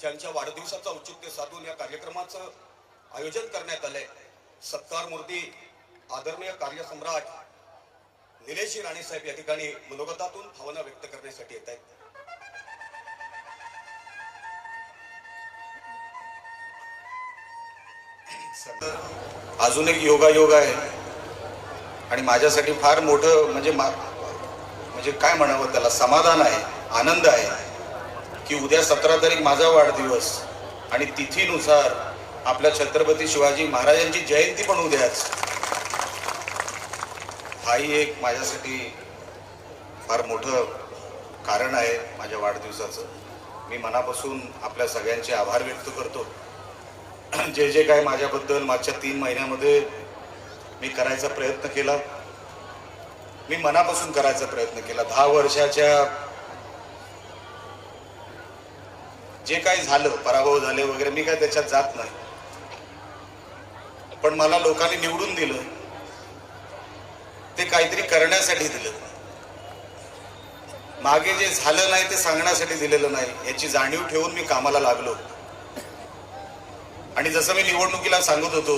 ज्यांच्या वाढदिवसाचं औचित्य साधून या कार्यक्रमाचं आयोजन करण्यात आलंय सत्कार मूर्ती आदरणीय कार्यसम्राट निलेशजी राणे साहेब या ठिकाणी मनोगतातून भावना व्यक्त करण्यासाठी येत आहेत. अजून एक योगायोग आहे. आणि माझ्यासाठी फार मोठं म्हणजे मा- म्हणजे काय म्हणावं त्याला समाधान आहे आनंद आहे. की उद्या सतरा तारीख माझा वाढदिवस. आणि तिथीनुसार आपल्या छत्रपती शिवाजी महाराजांची जयंती पण उद्याच. हाही एक माझ्यासाठी फार मोठं कारण आहे माझ्या वाढदिवसाचं. मी मनापासून आपल्या सगळ्यांचे आभार व्यक्त करतो. जे जे काय माझ्याबद्दल मागच्या तीन महिन्यामध्ये मी करायचा प्रयत्न केला मी मनापासून करायचा प्रयत्न केला. दहा वर्षाच्या जे काही झालं पराभव झाले वगैरे मी काय त्याच्यात जात नाही. पण मला लोकांनी निवडून दिलं. ते काहीतरी करण्यासाठी दिलं. मागे जे झालं नाही ते सांगण्यासाठी दिलेलं नाही. याची जाणीव ठेवून मी कामाला लागलो. आणि जसं मी निवडणुकीला सांगत होतो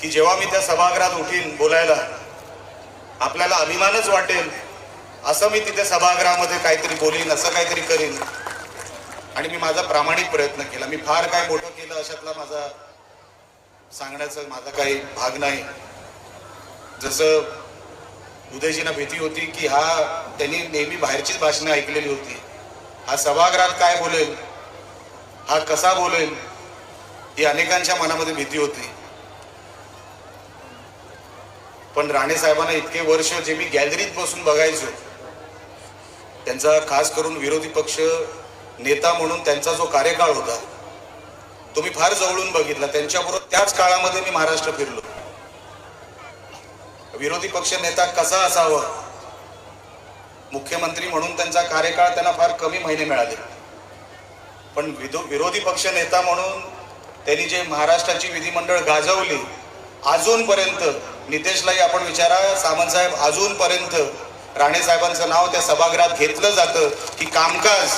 की जेव्हा मी त्या सभागृहात उठीन बोलायला आपल्याला अभिमानच वाटेल असं मी तिथे सभागृहामध्ये काहीतरी बोलीन असं काहीतरी करीन. आणि मी माझा प्रामाणिक प्रयत्न केला. मी फार काय मोठं केलं अशातला माझा सांगण्याचा माझा काही भाग नाही. जसं उदयजींना भीती होती की हा त्यांनी नेहमी बाहेरचीच भाषणं ऐकलेली होती. हा सभागृहात काय बोलेल? हा कसा बोलेल? ही अनेकांच्या मनामध्ये भीती होती. पण राणे साहेबांना इतके वर्ष जे मी गॅलरीत बसून बघायचो त्यांचा खास करून विरोधी पक्ष नेता म्हणून त्यांचा जो कार्यकाळ होता तुम्ही फार जवळून बघितला. त्यांच्याबरोबर त्याच काळामध्ये मी महाराष्ट्र फिरलो. विरोधी पक्ष नेता कसा असावा? मुख्यमंत्री म्हणून त्यांचा कार्यकाळ त्यांना फार कमी महिने मिळाले. पण विदो विरोधी पक्ष नेता म्हणून त्यांनी जे महाराष्ट्राची विधिमंडळ गाजवली अजूनपर्यंत नितेशलाही आपण विचारा सामंतसाहेब अजूनपर्यंत राणे साहेबांचं नाव त्या सभागृहात घेतलं जातं की कामकाज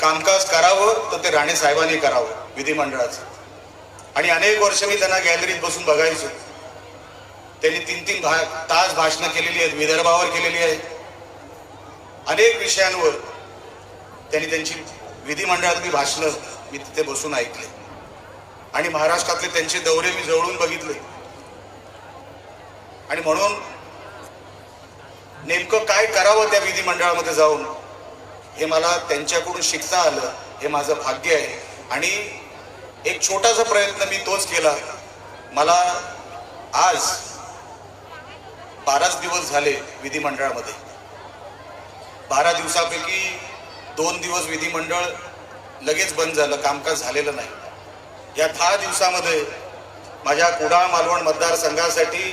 कामकाज करावं तर ते राणे साहेबांनी करावं विधिमंडळाचं. आणि अनेक वर्ष मी त्यांना गॅलरीत बसून बघायचो. त्यांनी तीन तीन भा तास भाषणं केलेली आहेत विदर्भावर केलेली आहेत अनेक विषयांवर त्यांनी त्यांची विधिमंडळातली भाषणं मी तिथे बसून ऐकले. आणि महाराष्ट्रातले त्यांचे दौरे मी जवळून बघितले. आणि म्हणून नेमकं काय करावं त्या विधिमंडळामध्ये जाऊन हे मला त्यांच्याकडून शिकता आलं हे माझं भाग्य आहे. आणि एक छोटासा प्रयत्न मी तोच केला. मला आज बाराच दिवस झाले विधिमंडळामध्ये. बारा दिवसापैकी दोन दिवस विधिमंडळ लगेच बंद झालं कामकाज झालेलं नाही. या दहा दिवसामध्ये माझ्या कुडाळ मालवण मतदारसंघासाठी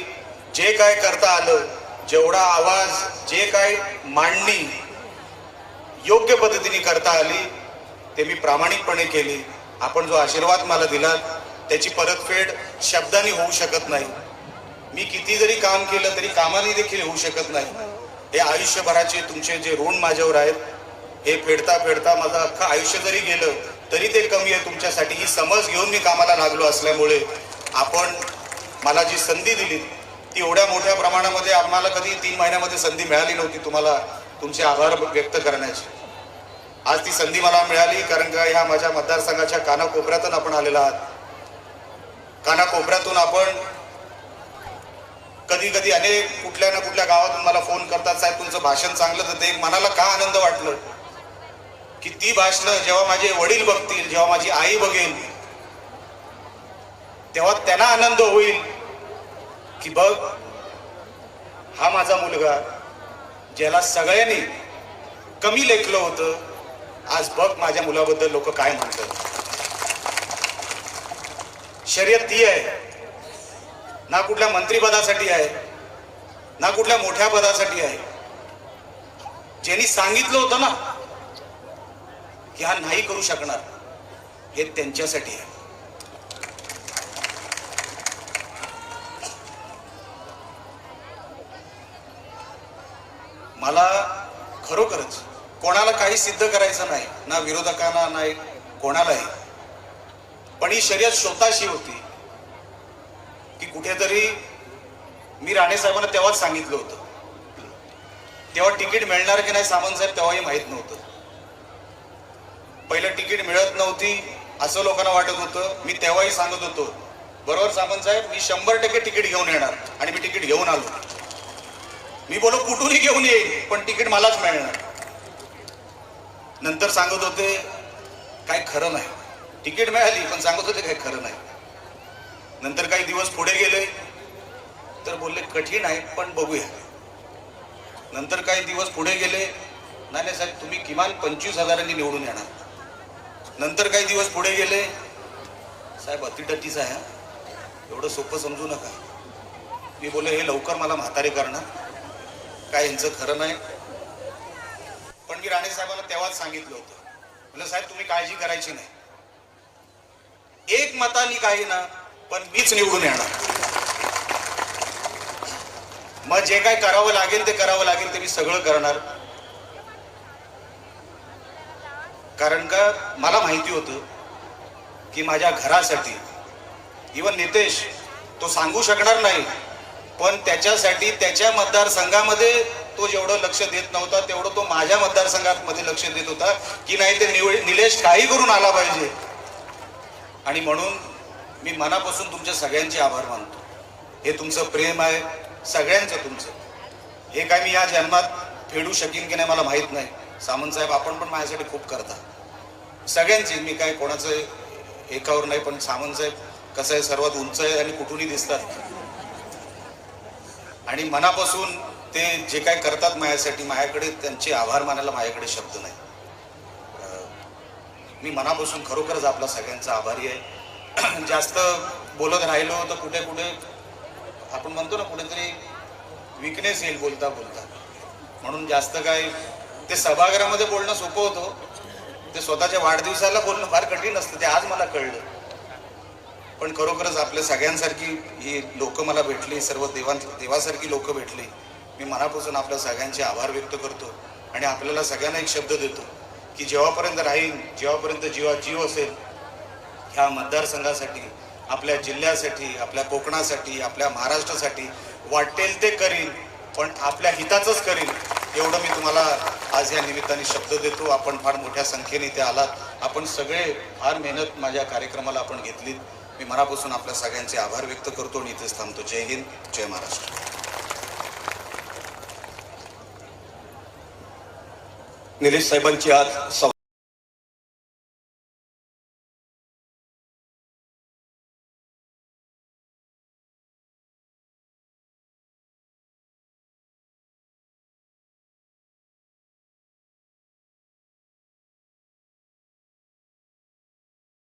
जे काय करता आलं जेवढा आवाज जे काय मांडणी योग्य पद्धतीने करता आली ते मी प्रामाणिकपणे केली. आपण जो आशीर्वाद मला दिला त्याची परतफेड शब्दांनी होऊ शकत नाही. मी किती जरी काम केलं तरी कामाने देखील होऊ शकत नाही. हे आयुष्यभराचे तुमचे जे ऋण माझ्यावर आहेत हे फेडता फेडता माझं अख्खं आयुष्य जरी गेलं तरी ते कमी आहे तुमच्यासाठी. ही समज घेऊन मी कामाला लागलो असल्यामुळे आपण मला जी संधी दिली ती एवढ्या मोठ्या प्रमाणामध्ये आम्हाला कधी तीन महिन्यामध्ये संधी मिळाली नव्हती तुम्हाला. तुमचे आभार व्यक्त करण्याची. आज ती संधी मला मिळाली कारण का ह्या माझ्या मतदारसंघाच्या कानाकोपऱ्यातून आपण आलेला आहात. कानाकोपऱ्यातून आपण कधी कधी अनेक कुठल्या ना कुठल्या गावातून मला फोन करतात साहेब तुमचं भाषण चांगलं तर ते मनाला का आनंद वाटलं? की ती भाषणं जेव्हा माझे वडील बघतील जेव्हा माझी आई बघेल तेव्हा त्यांना आनंद होईल की बघ हा माझा मुलगा ज्याला सगळ्यांनी कमी लेखलं होतं आज बघ माझ्या मुलाबद्दल लोक काय म्हणतात. शर्यत ती आहे. ना कुठल्या मंत्रीपदासाठी आहे ना कुठल्या मोठ्या पदासाठी आहे. ज्यांनी सांगितलं होतं ना की हा नाही करू शकणार हे त्यांच्यासाठी आहे. मला खरोखरच कोणाला काही सिद्ध करायचं नाही ना विरोधकांना नाही कोणालाही. पण ही शर्यत स्वतःशी होती. की कुठेतरी मी राणे साहेबांना तेव्हाच सांगितलं होतं. तेव्हा तिकीट मिळणार की नाही सामंत साहेब तेव्हाही माहीत नव्हतं. पहिलं तिकीट मिळत नव्हती असं लोकांना वाटत होतं. मी तेव्हाही सांगत होतो बरोबर सामंत साहेब मी शंभर टक्के तिकीट घेऊन येणार. आणि मी तिकीट घेऊन आलो. मी बोलो कुठूनही घेऊन येईल पण तिकीट मलाच मिळणार. नंतर सांगत होते काय खरं नाही. तिकीट मिळाली पण सांगत होते काय खरं नाही. नंतर काही दिवस पुढे गेले तर बोलले कठीण आहे पण बघूया. नंतर काही दिवस पुढे गेले नाही नाही साहेब तुम्ही किमान पंचवीस हजारांनी निवडून येणार. नंतर काही दिवस पुढे गेले साहेब अतिटतीच आहे एवढं सोपं समजू नका. मी बोले हे लवकर मला म्हातारे करणार. काय यांचं खरं नाही. पण मी राणे साहेबांना तेव्हाच सांगितलं होतं. म्हणलं साहेब तुम्ही काळजी करायची नाही. एक मतानी काही ना पण मीच निवडून येणार. मग जे काय करावं लागेल ते करावं लागेल ते मी सगळं करणार. कारण का मला माहिती होतं की माझ्या घरासाठी इवन नितेश तो सांगू शकणार नाही पण त्याच्यासाठी त्याच्या मतदारसंघामध्ये तो जेवढं लक्ष देत नव्हता तेवढं तो माझ्या मतदारसंघात मध्ये लक्ष देत होता की नाही ते निलेश काही करून आला पाहिजे. आणि म्हणून मी मनापासून तुमच्या सगळ्यांचे आभार मानतो. हे तुमचं प्रेम आहे सगळ्यांचं तुमचं. हे काय मी या जन्मात फेडू शकेन की नाही मला माहीत नाही. सामंत साहेब आपण पण माझ्यासाठी खूप करता. सगळ्यांची मी काय कोणाचं एकावर नाही पण सामंत साहेब कसं आहे सर्वात उंच आहे आणि कुठूनही दिसतात. आणि मनापासून ते जे काय करतात माझ्यासाठी माझ्याकडे त्यांचे आभार मानायला माझ्याकडे शब्द नाही. मी मनापासून खरोखरच आपला सगळ्यांचा आभारी आहे. जास्त बोलत राहिलो तर कुठे कुठे आपण म्हणतो ना कुठेतरी विकनेस येईल बोलता बोलता. म्हणून जास्त काय ते सभागृहामध्ये बोलणं सोपं होतं. ते स्वतःच्या वाढदिवसाला बोलणं फार कठीण असतं ते आज मला कळलं. पण खरोखरच आपल्या सगळ्यांसारखी ही लोक मला भेटली सर्व देवां देवासारखी लोक भेटली. मी मनापासून आपल्या सगळ्यांचे आभार व्यक्त करतो आणि आपल्याला सगळ्यांना एक शब्द देतो की जेव्हापर्यंत राहील जेव्हापर्यंत जीवा जीव असेल ह्या मतदारसंघासाठी आपल्या जिल्ह्यासाठी आपल्या कोकणासाठी आपल्या महाराष्ट्रासाठी वाटेल ते करीन पण आपल्या हिताचंच करीन एवढं मी तुम्हाला आज या निमित्ताने शब्द देतो. आपण फार मोठ्या संख्येने इथे आलात. आपण सगळे फार मेहनत माझ्या कार्यक्रमाला आपण घेतलीत. मी मनापासून आपल्या सगळ्यांचे आभार व्यक्त करतो आणि इथेच थांबतो. जय हिंद जय महाराष्ट्र. निलेश साहेबांची आज